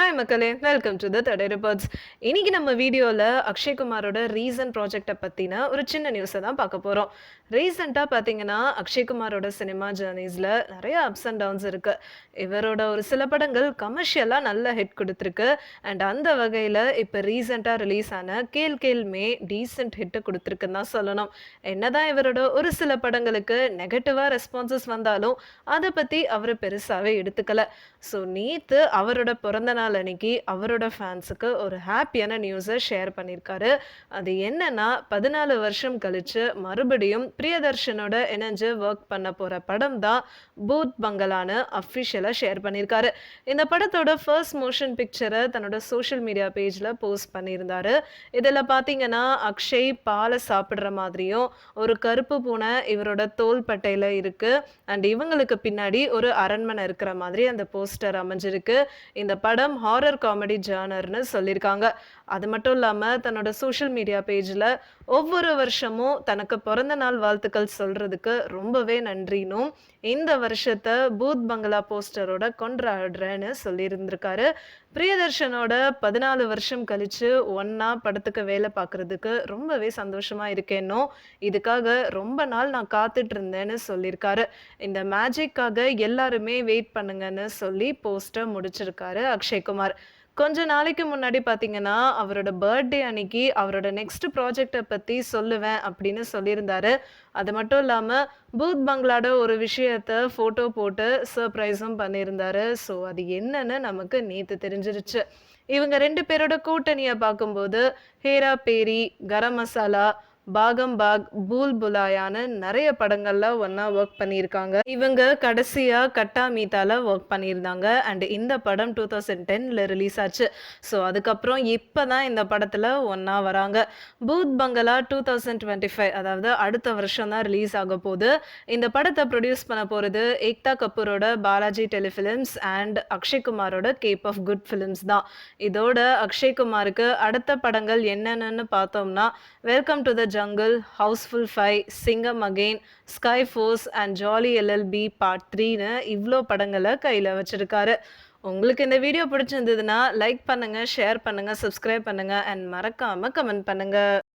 Hi மக்களே. Welcome to த தடை reports இன்னைக்கு நம்ம வீடியோவில் அக்ஷய்குமாரோட ரீசன் ப்ராஜெக்டை பற்றின ஒரு சின்ன நியூஸை தான் பார்க்க போகிறோம் ரீசெண்டாக பார்த்தீங்கன்னா அக்ஷய்குமாரோட சினிமா ஜேர்னிஸில் நிறைய அப்ஸ் அண்ட் டவுன்ஸ் இருக்குது இவரோட ஒரு சில படங்கள் கமர்ஷியலாக நல்ல ஹிட் கொடுத்துருக்கு. அண்ட் அந்த வகையில் இப்போ ரீசெண்டாக ரிலீஸ் ஆன கேல் கேல் மே டீசெண்ட் ஹிட்டு கொடுத்துருக்குன்னு தான் சொல்லணும். என்னதான் இவரோட ஒரு சில படங்களுக்கு நெகட்டிவாக ரெஸ்பான்சஸ் வந்தாலும் அதை பற்றி அவர் பெருசாகவே எடுத்துக்கல. ஸோ நேற்று அவரோட பிறந்த நாள் அன்னைக்கு அவரோட ஃபேன்ஸுக்கு ஒரு ஹாப்பியான நியூஸை ஷேர் பண்ணியிருக்காரு அது என்னன்னா பதினாலு வருஷம் கழிச்சு மறுபடியும் பிரியதர்ஷனோட இணைஞ்சு ஒர்க் பண்ண போகிற படம் தான் பூத் பங்களான்னு அஃபிஷியலாக ஷேர் பண்ணியிருக்காரு இந்த படத்தோட ஃபர்ஸ்ட் மோஷன் பிக்சரை தன்னோட சோஷியல் மீடியா பேஜில் போஸ்ட் பண்ணியிருந்தாரு. இதில் பார்த்தீங்கன்னா அக்ஷய் பாலை சாப்பிட்ற மாதிரியும் ஒரு கருப்பு பூனை இவரோட தோல் பட்டையில் இருக்கு. அண்ட் இவங்களுக்கு பின்னாடி ஒரு அரண்மனை இருக்கிற மாதிரி அந்த போஸ்டர் அமைஞ்சிருக்கு. இந்த படம் ஹாரர் காமெடி ஜானர்னு சொல்லியிருக்காங்க. அது மட்டும் இல்லாமல் தன்னோட சோஷியல் மீடியா பேஜில் ஒவ்வொரு வருஷமும் தனக்கு பிறந்த நாள் வாழ்த்துக்கள் சொல்கிறதுக்கு ரொம்பவே நன்றினும். இந்த வருஷத்தை பூத் பங்களா போஸ்டரோட கொண்டாடுறேன்னு சொல்லியிருந்திருக்காரு. பிரியதர்ஷனோட பதினாலு வருஷம் கழிச்சு ஒன்னா படத்துக்கு வேலை பார்க்கறதுக்கு ரொம்பவே சந்தோஷமா இருக்கேனோ இதுக்காக ரொம்ப நாள் நான் காத்துட்டு இருந்தேன்னு சொல்லியிருக்காரு. இந்த மேஜிக்காக எல்லாருமே வெயிட் பண்ணுங்கன்னு சொல்லி போஸ்டர் முடிச்சிருக்காரு அக்ஷய்குமார். கொஞ்ச நாளைக்கு முன்னாடி பார்த்தீங்கன்னா அவரோட பர்த்டே அன்னைக்கு அவரோட நெக்ஸ்ட் ப்ராஜெக்டை பற்றி சொல்லுவேன் அப்படின்னு சொல்லியிருந்தாரு. அது மட்டும் இல்லாமல் பூத் பங்களாட ஒரு விஷயத்த ஃபோட்டோ போட்டு சர்ப்ரைஸும் பண்ணியிருந்தாரு. ஸோ அது என்னன்னு நமக்கு நேற்று தெரிஞ்சிருச்சு. இவங்க ரெண்டு பேரோட கூட்டணியை பார்க்கும்போது ஹேரா பேரி கரம் மசாலா பாகம் பாக் பூல் புலாயான்னு நிறைய படங்கள்ல ஒன்றா ஒர்க் பண்ணியிருக்காங்க. இவங்க கடைசியா கட்டா மீதால ஒர்க் பண்ணியிருந்தாங்க. அண்ட் இந்த படம் டூ தௌசண்ட் டென்ல ரிலீஸ் ஆச்சு. ஸோ அதுக்கப்புறம் இப்போ தான் இந்த படத்தில் ஒன்றா வராங்க. பூத் பங்களா டூ தௌசண்ட் டுவெண்ட்டி ஃபைவ் அதாவது அடுத்த வருஷம் தான் ரிலீஸ் ஆக போகுது. இந்த படத்தை ப்ரொடியூஸ் பண்ண போகிறது ஏக்தா கபூரோட பாலாஜி டெலிஃபிலிம்ஸ் அண்ட் அக்ஷய்குமாரோட கேப் ஆஃப் குட் ஃபிலிம்ஸ் தான். இதோட அக்ஷய்குமாருக்கு அடுத்த படங்கள் என்னென்னு பார்த்தோம்னா Welcome to the Jungle Housefull five Singham again Sky Force and Jolly LLB part த்ரீன்னு இவ்வளோ படங்களை கையில் வச்சுருக்காரு. உங்களுக்கு இந்த வீடியோ பிடிச்சிருந்ததுன்னா லைக் பண்ணுங்கள் ஷேர் பண்ணுங்கள் சப்ஸ்கிரைப் பண்ணுங்கள் அண்ட் மறக்காமல் கமெண்ட் பண்ணுங்கள்